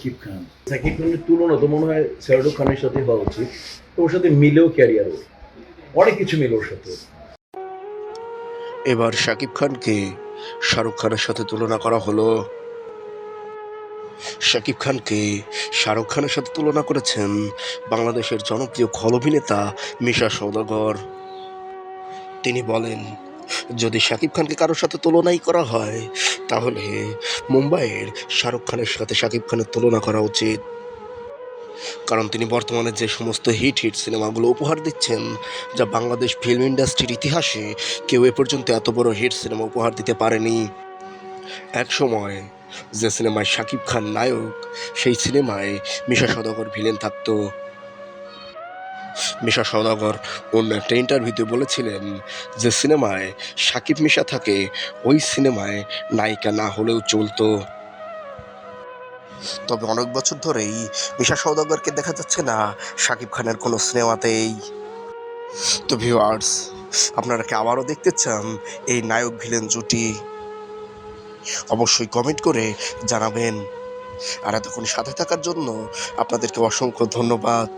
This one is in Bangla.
সাকিব খান সাকিব খানের তুলনা তো মনে হয় শাহরুখ খানের সাথে হওয়া উচিত। ওর সাথে মিলেও ক্যারিয়ার ওর অনেক কিছু মিলে ওর সাথে। এবার খানকে শাহরুখ খানের সাথে তুলনা করা হলো। শাকিব খানকে শাহরুখ খানের সাথে তুলনা করেছেন বাংলাদেশের জনপ্রিয় খল অভিনেতা মিশা সৌদাগর তিনি বলেন, যদি শাকিব খানকে কারোর সাথে তুলনাই করা হয়, তাহলে মুম্বাইয়ের শাহরুখ খানের সাথে শাকিব খানের তুলনা করা উচিত। কারণ তিনি বর্তমানে যে সমস্ত হিট হিট সিনেমাগুলো উপহার দিচ্ছেন, যা বাংলাদেশ ফিল্ম ইন্ডাস্ট্রির ইতিহাসে কেউ এ পর্যন্ত এত বড় হিট সিনেমা উপহার দিতে পারেনি। এক সময় যে সিনেমায় শাকিব খান নায়ক, সেই সিনেমায় মিশা সদাগর ভিলেন থাকতো। মিশা সদাগর অন্য একটা ইন্টারভিউতে বলেছিলেন যে সিনেমায় সাকিব মিশা থাকে, ওই সিনেমায় নায়িকা না হলেও চলতো। তবে অনেক বছর ধরেই মিশা সওদাগরকে দেখা যাচ্ছে না শাকিব খানের কোনো সিনেমাতেই। তো ভিউয়ার্স আপনারা কি আবারও দেখতে চান এই নায়ক ভিলেন জুটি? অবশ্যই কমেন্ট করে জানাবেন। আর এতক্ষণ সাথে থাকার জন্য আপনাদেরকে অসংখ্য ধন্যবাদ।